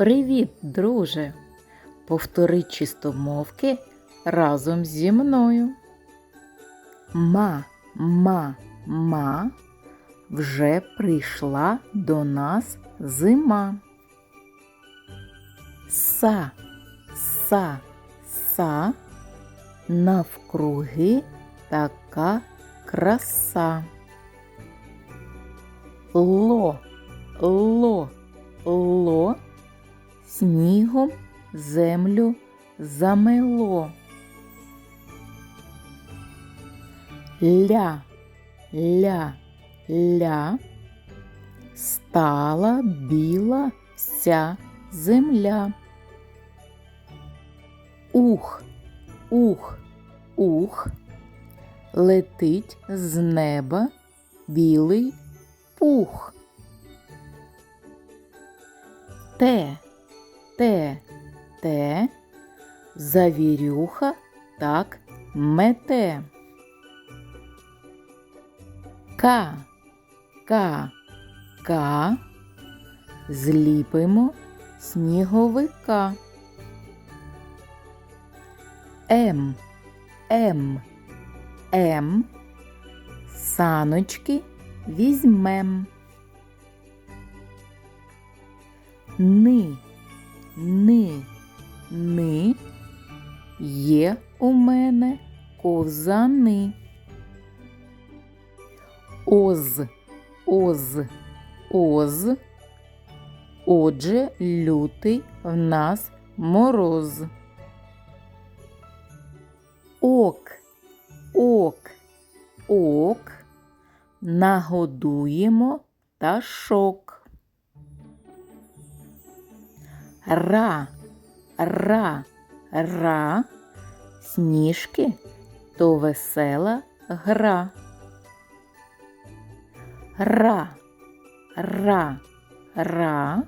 Привіт, друже! Повтори чистомовки разом зі мною. Ма, ма, ма, вже прийшла до нас зима. Са, са, са, навкруги така краса. Ло, ло, ло, снігом землю замело. Ля, ля, ля, стала біла вся земля. Ух, ух, ух, летить з неба білий пух. Те, те, те, завірюха. Так мете. Ка, ка, ка, зліпимо сніговика. М, М, М, саночки візьмем. Ни, ни, ни, є у мене козани. Оз, оз, оз, отже, лютий в нас мороз. Ок, ок, ок, нагодуємо пташок. Ра, ра, ра, сніжки то весела гра. Ра, ра, ра,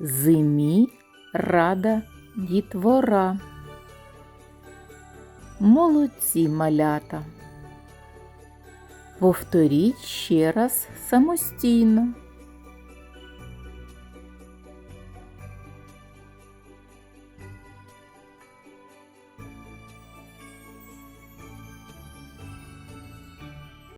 зимі рада дітвора. Молодці малята. Повторіть ще раз самостійно.